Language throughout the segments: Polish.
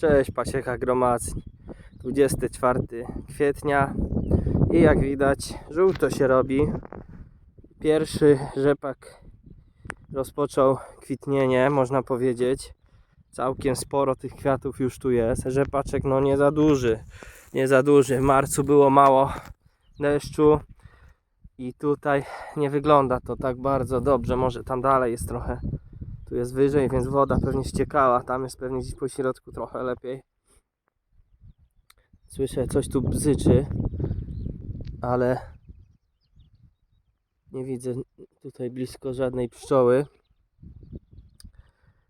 Cześć, pasieka gromadzki. 24 kwietnia i jak widać żółto się robi. Pierwszy rzepak rozpoczął kwitnienie, można powiedzieć. Całkiem sporo tych kwiatów już tu jest. Rzepaczek no nie za duży, nie za duży. W marcu było mało deszczu i tutaj nie wygląda to tak bardzo dobrze. Może tam dalej jest trochę tu jest wyżej, więc woda pewnie ściekała. Tam jest pewnie gdzieś po środku trochę lepiej. Słyszę, coś tu bzyczy, ale nie widzę tutaj blisko żadnej pszczoły.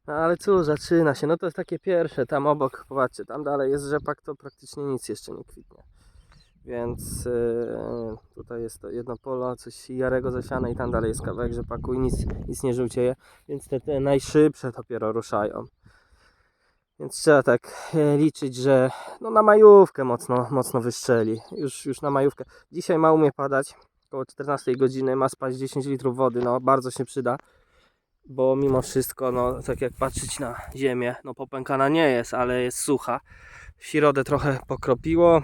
No ale cóż, zaczyna się. No to jest takie pierwsze. Tam obok, popatrzcie, tam dalej jest rzepak, to praktycznie nic jeszcze nie kwitnie. Więc yy, tutaj jest to jedno polo, coś jarego zasiane i tam dalej jest kawałek rzepaku i nic, nic nie żółcieje. Więc te, te najszybsze dopiero ruszają. Więc trzeba tak e, liczyć, że no na majówkę mocno, mocno wystrzeli. Już, już na majówkę. Dzisiaj ma umie padać. Około 14 godziny ma spać 10 litrów wody. No bardzo się przyda. Bo mimo wszystko, no tak jak patrzeć na ziemię, no popękana nie jest, ale jest sucha. W środę trochę pokropiło.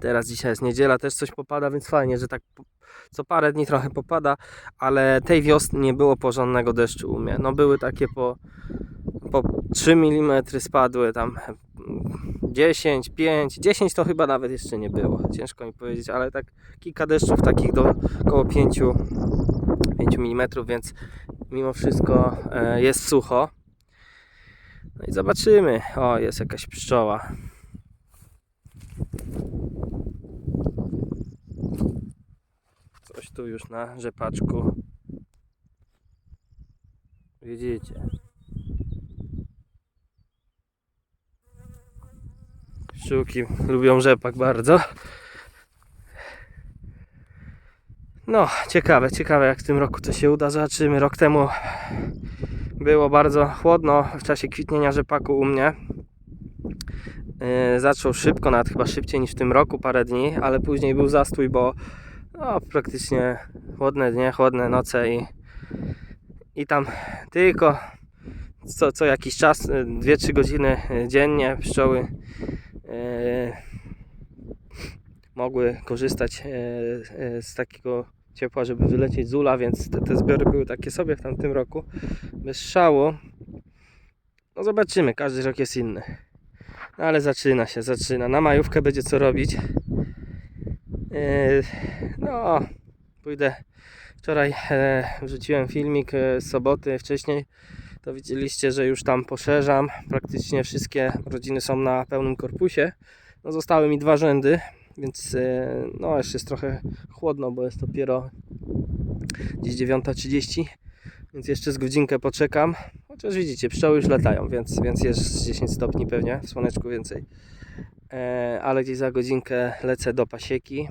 Teraz dzisiaj jest niedziela, też coś popada, więc fajnie, że tak co parę dni trochę popada, ale tej wiosny nie było porządnego deszczu u mnie. No były takie po, po 3 mm spadły tam mm, 10, 5, 10 to chyba nawet jeszcze nie było. Ciężko mi powiedzieć, ale tak kilka deszczów takich do około 5, 5 mm, więc mimo wszystko e, jest sucho. No i zobaczymy. O, jest jakaś pszczoła. Coś tu już na rzepaczku. Widzicie. Pszczółki lubią rzepak bardzo. No, ciekawe, ciekawe jak w tym roku to się uda. Zobaczymy. Rok temu było bardzo chłodno w czasie kwitnienia rzepaku u mnie. Yy, zaczął szybko, nawet chyba szybciej niż w tym roku, parę dni, ale później był zastój, bo no, praktycznie chłodne dnie, chłodne noce i, i tam tylko co, co jakiś czas, 2-3 godziny dziennie pszczoły e, mogły korzystać e, e, z takiego ciepła, żeby wylecieć z ula, więc te, te zbiory były takie sobie w tamtym roku, bez szału. No zobaczymy, każdy rok jest inny. No ale zaczyna się, zaczyna. Na majówkę będzie co robić. Yy, No, pójdę. Wczoraj e, wrzuciłem filmik e, z soboty wcześniej. To widzieliście, że już tam poszerzam. Praktycznie wszystkie rodziny są na pełnym korpusie. No, zostały mi dwa rzędy, więc e, no jeszcze jest trochę chłodno, bo jest dopiero gdzieś 9.30. Więc jeszcze z godzinkę poczekam. Chociaż widzicie, pszczoły już latają, więc, więc jest 10 stopni pewnie, w słoneczku więcej. E, ale gdzieś za godzinkę lecę do pasieki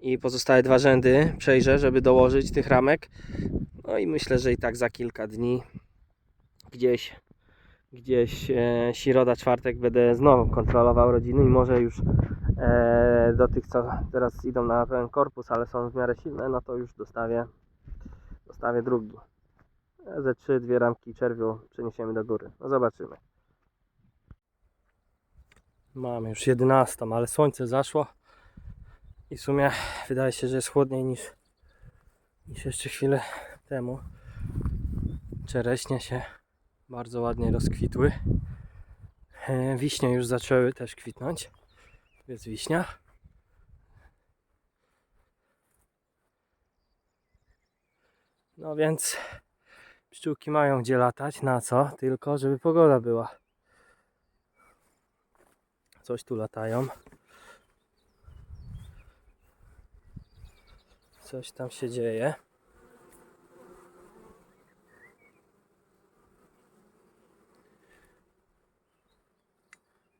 i pozostałe dwa rzędy przejrzę, żeby dołożyć tych ramek. No i myślę, że i tak za kilka dni gdzieś gdzieś e, środa, czwartek będę znowu kontrolował rodziny i może już e, do tych, co teraz idą na pełen korpus, ale są w miarę silne, no to już dostawię dostawię drugi. E, Ze trzy, dwie ramki czerwiu przeniesiemy do góry. No zobaczymy. Mamy już 11, ale słońce zaszło i w sumie wydaje się, że jest chłodniej niż, niż jeszcze chwilę temu. Czereśnie się bardzo ładnie rozkwitły. E, Wiśnie już zaczęły też kwitnąć. Jest wiśnia. No więc pszczółki mają gdzie latać. Na co? Tylko żeby pogoda była. Coś tu latają. Coś tam się dzieje.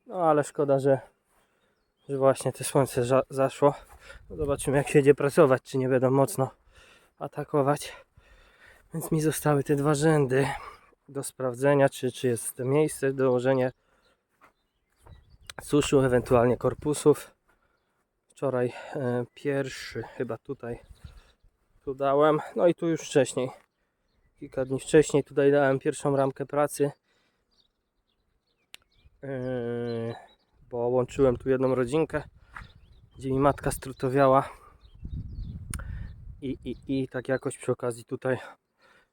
No ale szkoda, że, że właśnie te słońce za- zaszło. No zobaczymy jak się będzie pracować, czy nie będą mocno atakować. Więc mi zostały te dwa rzędy do sprawdzenia, czy, czy jest miejsce do suszu, ewentualnie korpusów. Wczoraj e, pierwszy chyba tutaj tu dałem, no i tu już wcześniej. Kilka dni wcześniej tutaj dałem pierwszą ramkę pracy. Yy, bo łączyłem tu jedną rodzinkę, gdzie mi matka strutowiała. I, i, I tak jakoś przy okazji tutaj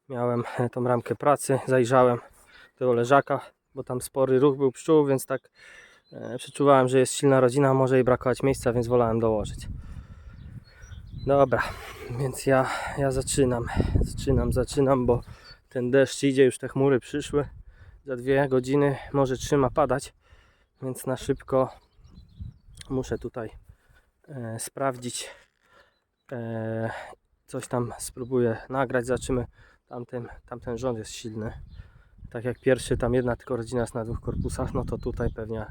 miałem e, tą ramkę pracy, zajrzałem tego leżaka, bo tam spory ruch był pszczół, więc tak e, przeczuwałem, że jest silna rodzina, może jej brakować miejsca, więc wolałem dołożyć. Dobra, więc ja, ja zaczynam, zaczynam, zaczynam, bo ten deszcz idzie, już te chmury przyszły. Za dwie godziny może trzyma padać, więc na szybko muszę tutaj e, sprawdzić. E, coś tam spróbuję nagrać, zobaczymy. Tamten, tamten rząd jest silny. Tak jak pierwszy, tam jedna tylko rodzina jest na dwóch korpusach, no to tutaj pewnie.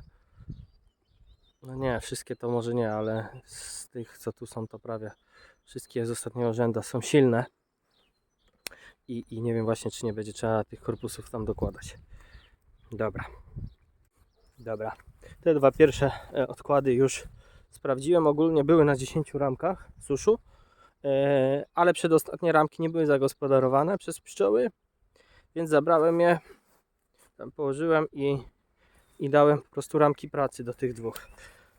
No nie, wszystkie to może nie, ale z tych co tu są, to prawie wszystkie z ostatniego rzędu są silne. I, I nie wiem właśnie, czy nie będzie trzeba tych korpusów tam dokładać. Dobra. Dobra. Te dwa pierwsze e, odkłady już sprawdziłem. Ogólnie były na 10 ramkach suszu, e, ale przedostatnie ramki nie były zagospodarowane przez pszczoły, więc zabrałem je, tam położyłem i, i dałem po prostu ramki pracy do tych dwóch.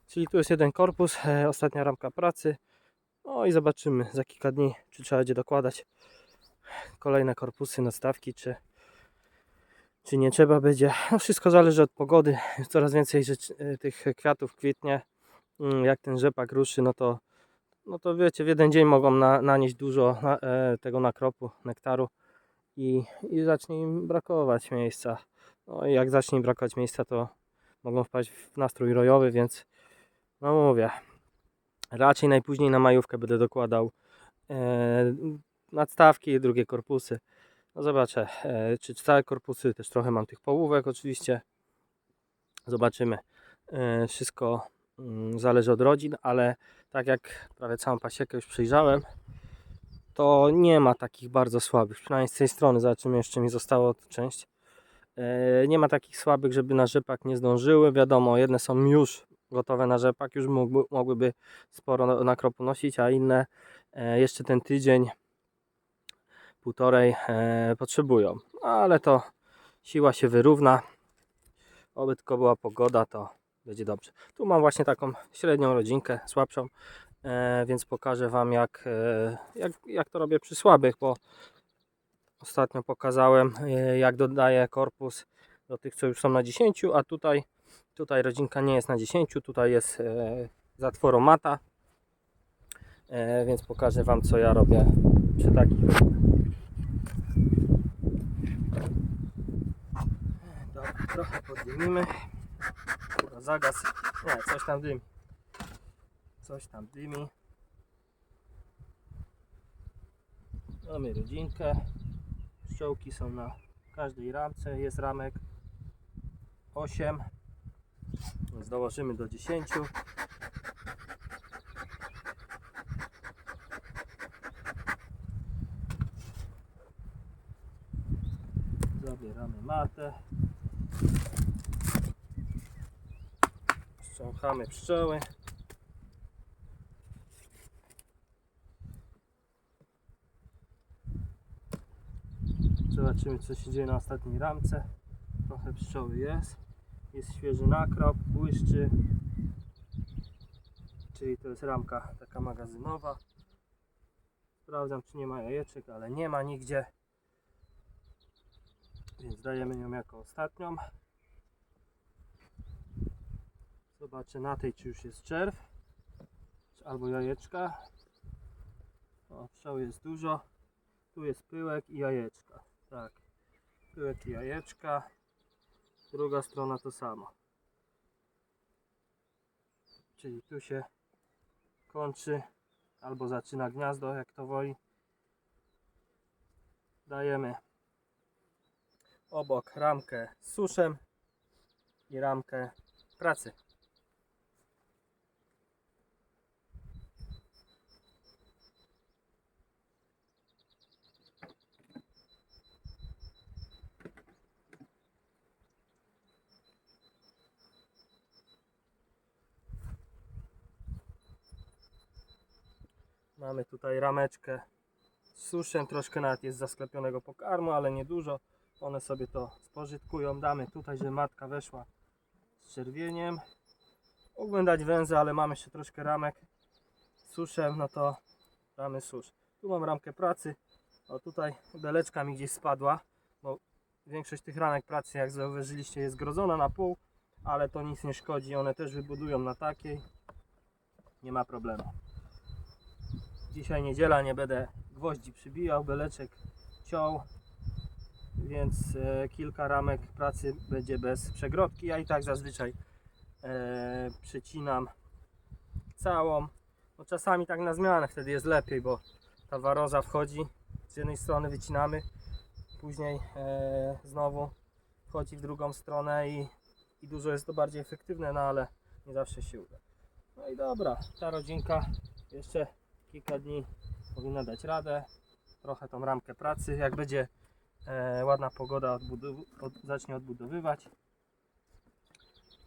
Czyli tu jest jeden korpus, e, ostatnia ramka pracy. No i zobaczymy za kilka dni, czy trzeba będzie dokładać kolejne korpusy, nadstawki, czy, czy nie trzeba będzie. No wszystko zależy od pogody. Coraz więcej rzeczy, e, tych kwiatów kwitnie. Mm, Jak ten rzepak ruszy, no to, no to wiecie, w jeden dzień mogą na, nanieść dużo na, e, tego nakropu, nektaru i, i zacznie im brakować miejsca. No i jak zacznie brakować miejsca, to mogą wpaść w nastrój rojowy, więc no mówię, raczej najpóźniej na majówkę będę dokładał e, nadstawki i drugie korpusy. No zobaczę, e, czy całe korpusy, też trochę mam tych połówek oczywiście. Zobaczymy. E, wszystko mm, zależy od rodzin, ale tak jak prawie całą pasiekę już przyjrzałem, to nie ma takich bardzo słabych, przynajmniej z tej strony. Zobaczymy, jeszcze mi zostało część. E, nie ma takich słabych, żeby na rzepak nie zdążyły. Wiadomo, jedne są już gotowe na rzepak, już mógłby, mogłyby sporo na- nakropu nosić, a inne e, jeszcze ten tydzień, półtorej e, potrzebują. No, ale to siła się wyrówna. Oby tylko była pogoda, to będzie dobrze. Tu mam właśnie taką średnią rodzinkę, słabszą, więc pokażę Wam jak, jak, jak to robię przy słabych, bo ostatnio pokazałem e, jak dodaję korpus do tych co już są na 10, a tutaj, tutaj rodzinka nie jest na 10, tutaj jest e, zatworomata, e, więc pokażę Wam co ja robię przy takich Dobra, trochę podymimy. Kurwa, zagas. Nie, coś tam dymi. Coś tam dymi. Mamy rodzinkę. Pszczołki są na każdej ramce. Jest ramek 8. Więc do 10. Zabieramy matę. Strząchamy pszczoły. Zobaczymy co się dzieje na ostatniej ramce. Trochę pszczoły jest. Jest świeży nakrop, błyszczy. Czyli to jest ramka taka magazynowa. Sprawdzam czy nie ma jajeczek, ale nie ma nigdzie. Więc dajemy ją jako ostatnią. Zobaczę na tej, czy już jest czerw, albo jajeczka. O, pszczoły jest dużo. Tu jest pyłek i jajeczka. Tak, pyłek i jajeczka. Druga strona to samo. Czyli tu się kończy albo zaczyna gniazdo, jak to woli. Dajemy obok ramkę suszem i ramkę pracy. Mamy tutaj rameczkę z suszem, troszkę nawet jest zasklepionego pokarmu, ale nie dużo. One sobie to spożytkują. Damy tutaj, żeby matka weszła czerwieniem. Mógłbym dać węzę, ale mam jeszcze troszkę ramek. Suszę, no to damy susz. Tu mam ramkę pracy. O tutaj beleczka mi gdzieś spadła, bo większość tych ramek pracy, jak zauważyliście, jest grodzona na pół, ale to nic nie szkodzi. One też wybudują na takiej. Nie ma problemu. Dzisiaj niedziela, nie będę gwoździ przybijał, beleczek ciął, więc e, kilka ramek pracy będzie bez przegrodki. Ja i tak zazwyczaj e, przycinam całą. No czasami tak na zmianę, wtedy jest lepiej, bo ta waroza wchodzi, z jednej strony wycinamy, później e, znowu wchodzi w drugą stronę i, i dużo jest to bardziej efektywne, no ale nie zawsze się uda. No i dobra, ta rodzinka jeszcze kilka dni powinna dać radę. Trochę tą ramkę pracy, jak będzie e, ładna pogoda odbudow- od, zacznie odbudowywać.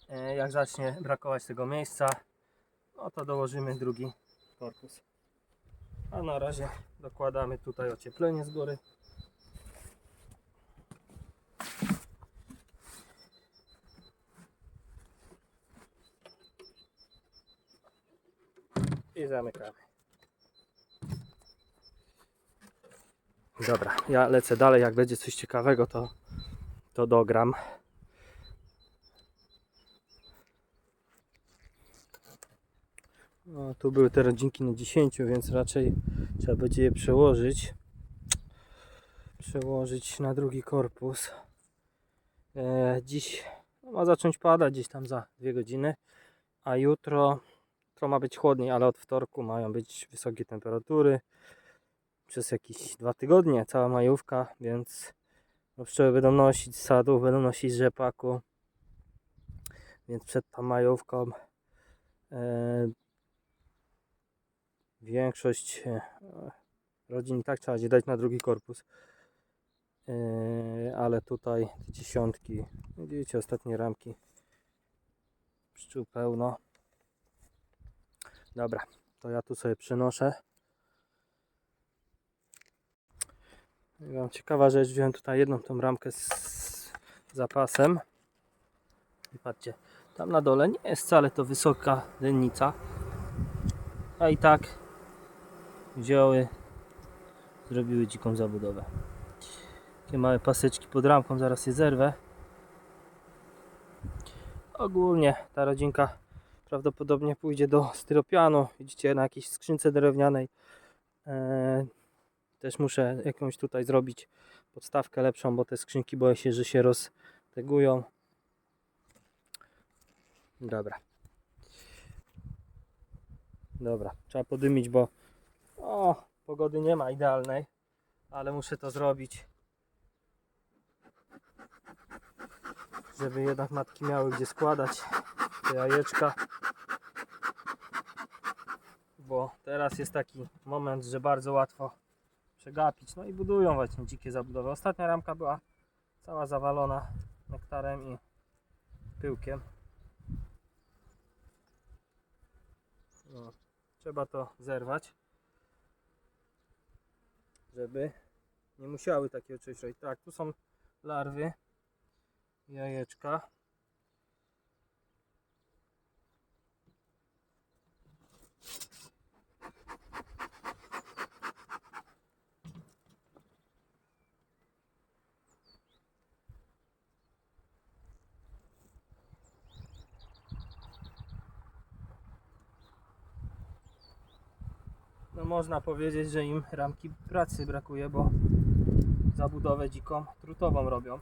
E, jak zacznie brakować tego miejsca, no to dołożymy drugi korpus. A na razie dokładamy tutaj ocieplenie z góry. I zamykamy. Dobra, ja lecę dalej. Jak będzie coś ciekawego, to, to dogram. No, tu były te rodzinki na 10, więc raczej trzeba będzie je przełożyć. Przełożyć na drugi korpus. E, dziś no, ma zacząć padać gdzieś tam za dwie godziny, a jutro to ma być chłodniej, ale od wtorku mają być wysokie temperatury przez jakieś dwa tygodnie, cała majówka, więc no, pszczoły będą nosić sadów, będą nosić rzepaku, więc przed tą majówką e, większość e, rodzin i tak trzeba będzie dać na drugi korpus. E, ale tutaj te dziesiątki, widzicie ostatnie ramki pszczół pełno. Dobra, to ja tu sobie przynoszę. Ciekawa rzecz, wziąłem tutaj jedną tą ramkę z zapasem. I patrzcie, tam na dole nie jest wcale to wysoka dennica. A i tak wzięły, zrobiły dziką zabudowę. Takie małe paseczki pod ramką, zaraz je zerwę. Ogólnie ta rodzinka prawdopodobnie pójdzie do styropianu. Widzicie, na jakiejś skrzynce drewnianej. Eee, też muszę jakąś tutaj zrobić podstawkę lepszą, bo te skrzynki boję się, że się roztegują. Dobra. Dobra, trzeba podymić, bo o, pogody nie ma idealnej, ale muszę to zrobić. Żeby jednak matki miały gdzie składać te jajeczka. Bo teraz jest taki moment, że bardzo łatwo przegapić. No i budują właśnie dzikie zabudowy. Ostatnia ramka była cała zawalona nektarem i pyłkiem. No, trzeba to zerwać, żeby nie musiały takiego czegoś. Tak, tu są larwy, jajeczka. Można powiedzieć, że im ramki pracy brakuje, bo zabudowę dziką trutową robią.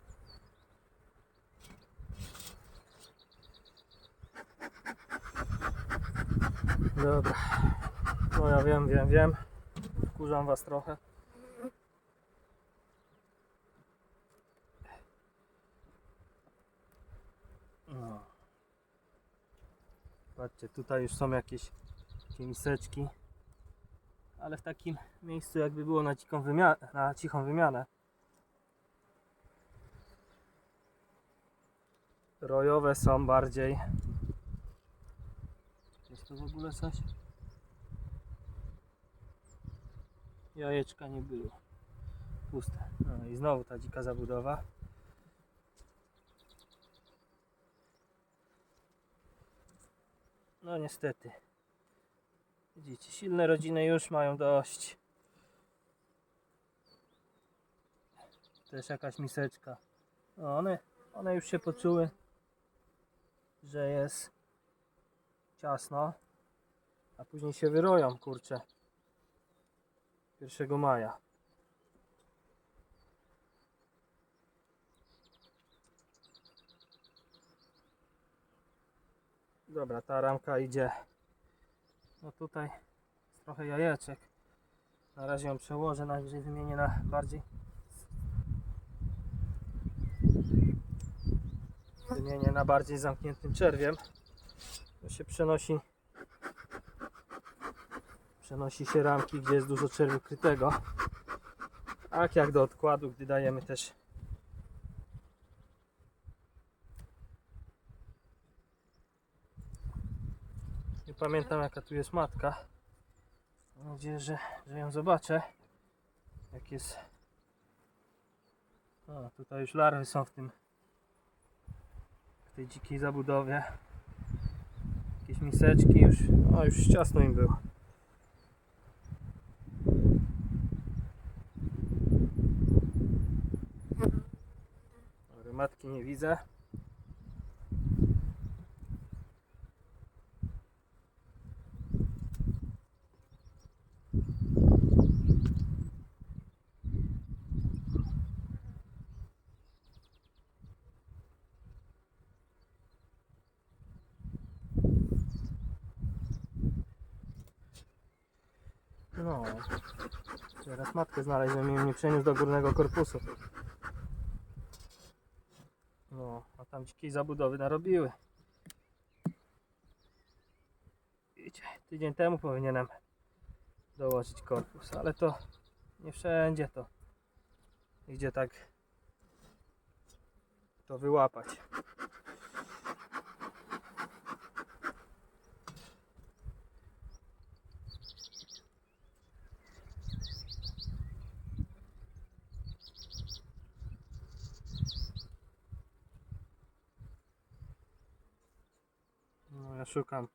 Dobra. No ja wiem, wiem, wiem. Wkurzam was trochę. No. Patrzcie, tutaj już są jakieś miseczki ale w takim miejscu jakby było na, dziką na cichą wymianę. Rojowe są bardziej. Jest to w ogóle coś? Jajeczka nie było. Puste. No i znowu ta dzika zabudowa. No niestety. Widzicie, silne rodziny już mają dość. Też jakaś miseczka. No one, one już się poczuły, że jest ciasno, a później się wyroją, kurczę. 1 maja. Dobra, ta ramka idzie. No tutaj jest trochę jajeczek. Na razie ją przełożę, najwyżej wymienię na bardziej. Wymienię na bardziej zamkniętym czerwiem. To się przenosi. Przenosi się ramki, gdzie jest dużo czerwiu krytego. Tak jak do odkładu, gdy dajemy też pamiętam jaka tu jest matka. Mam nadzieję, że, że ją zobaczę. Jak jest. O, tutaj już larwy są w tym. W tej dzikiej zabudowie. Jakieś miseczki już. O, już ciasno im było. Matki nie widzę. No. Teraz matkę znaleźłem i mnie przeniósł do górnego korpusu. No, a tam dzikiej zabudowy narobiły. Wiecie, tydzień temu powinienem dołożyć korpus, ale to nie wszędzie to idzie tak to wyłapać. No ja szukam,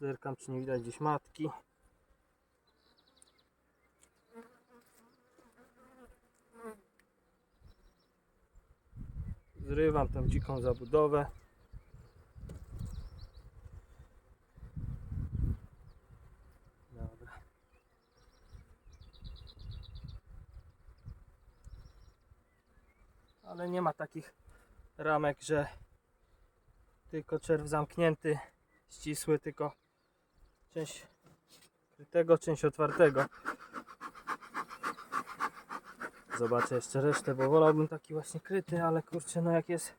zerkam czy nie widać gdzieś matki. Zrywam tą dziką zabudowę. Ale nie ma takich ramek, że tylko czerw zamknięty, ścisły, tylko część krytego, część otwartego. Zobaczę jeszcze resztę, bo wolałbym taki właśnie kryty, ale kurczę, no jak jest,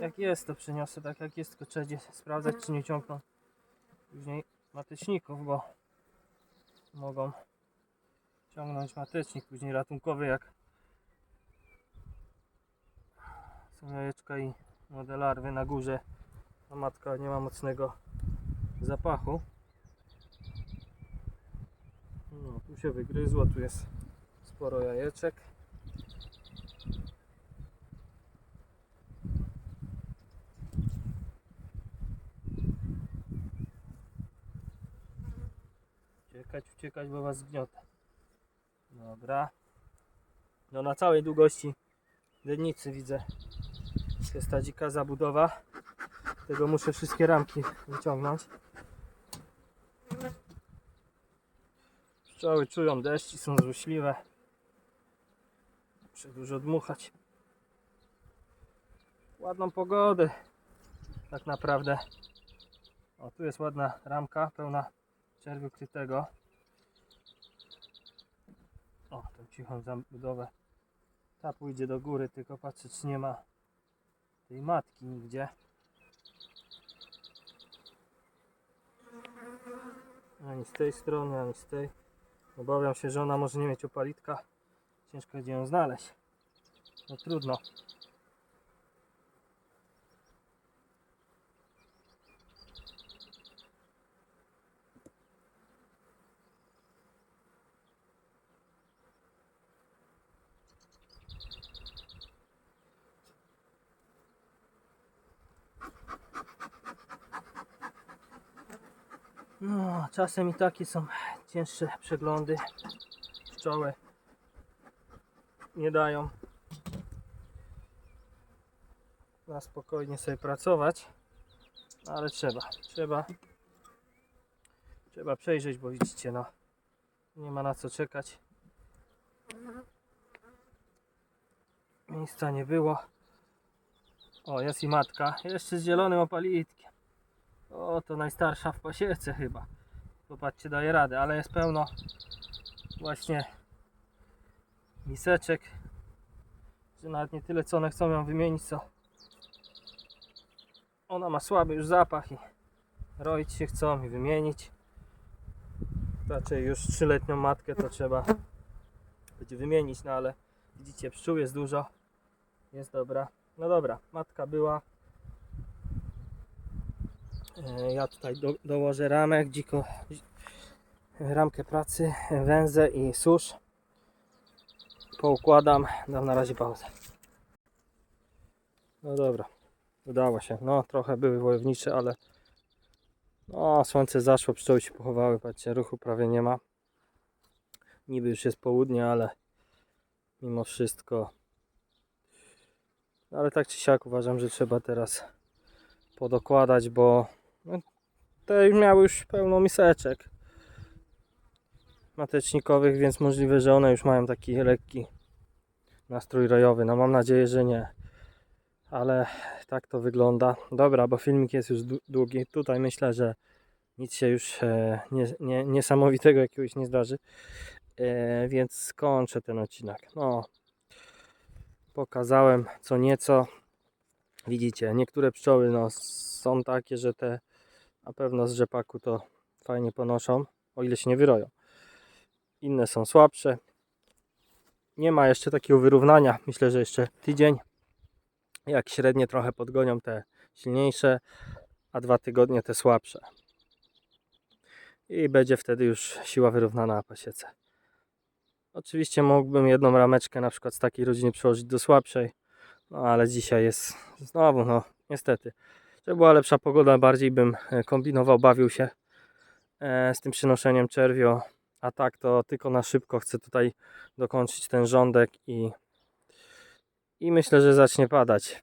jak jest, to przeniosę tak jak jest, tylko trzeba sprawdzać, czy nie ciągną później mateczników, bo mogą ciągnąć matecznik później ratunkowy, jak są jajeczka i młode larwy na górze a matka nie ma mocnego zapachu. No, tu się wygryzło, tu jest sporo jajeczek. Uciekać, uciekać, bo was zgniotę. Dobra. No na całej długości dennicy widzę. Jest ta dzika zabudowa. Tego muszę wszystkie ramki wyciągnąć. Pszczoły czują deszcz i są złośliwe. Muszę dużo dmuchać. Ładną pogodę. Tak naprawdę. O, tu jest ładna ramka pełna czerwiu krytego. O, tą cichą zabudowę. Ta pójdzie do góry, tylko patrzę czy nie ma tej matki nigdzie. Ani z tej strony, ani z tej. Obawiam się, że ona może nie mieć opalitka. Ciężko będzie ją znaleźć. No trudno. No, czasem i takie są cięższe przeglądy. Pszczoły nie dają na spokojnie sobie pracować, ale trzeba, trzeba, trzeba przejrzeć, bo widzicie, no, nie ma na co czekać. Miejsca nie było. O, jest i matka, jeszcze z zielonym opalitkiem. O, to najstarsza w pasiece chyba. Popatrzcie, daje radę, ale jest pełno właśnie miseczek, że nawet nie tyle co one chcą ją wymienić, co ona ma słaby już zapach i roić się chcą i wymienić. Raczej już trzyletnią matkę to trzeba będzie wymienić, no ale widzicie, pszczół jest dużo, jest dobra. No dobra, matka była. E, Ja tutaj do, dołożę ramek, dziko, ramkę pracy, węzę i susz. Poukładam, dam na razie pauzę. No dobra, udało się. No trochę były wojownicze, ale no słońce zaszło, pszczoły się pochowały, patrzcie, ruchu prawie nie ma. Niby już jest południe, ale mimo wszystko ale tak czy siak uważam, że trzeba teraz podokładać, bo no, te miały już pełno miseczek matecznikowych, więc możliwe, że one już mają taki lekki nastrój rojowy. No mam nadzieję, że nie. Ale tak to wygląda. Dobra, bo filmik jest już dłu- długi. Tutaj myślę, że nic się już e, nie, nie, niesamowitego jakiegoś nie zdarzy. E, więc skończę ten odcinek. No, pokazałem co nieco. Widzicie, niektóre pszczoły no, są takie, że te na pewno z rzepaku to fajnie ponoszą, o ile się nie wyroją. Inne są słabsze. Nie ma jeszcze takiego wyrównania. Myślę, że jeszcze tydzień. Jak średnie trochę podgonią te silniejsze, a dwa tygodnie te słabsze. I będzie wtedy już siła wyrównana na pasiece. Oczywiście mógłbym jedną rameczkę na przykład z takiej rodziny przełożyć do słabszej, no ale dzisiaj jest znowu, no niestety. Żeby była lepsza pogoda, bardziej bym e, kombinował, bawił się e, z tym przynoszeniem czerwio, a tak to tylko na szybko chcę tutaj dokończyć ten rządek i, i myślę, że zacznie padać.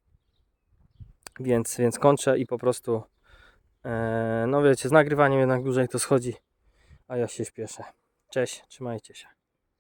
Więc, więc kończę i po prostu, e, no wiecie, z nagrywaniem jednak dłużej to schodzi, a ja się śpieszę. Cześć, trzymajcie się.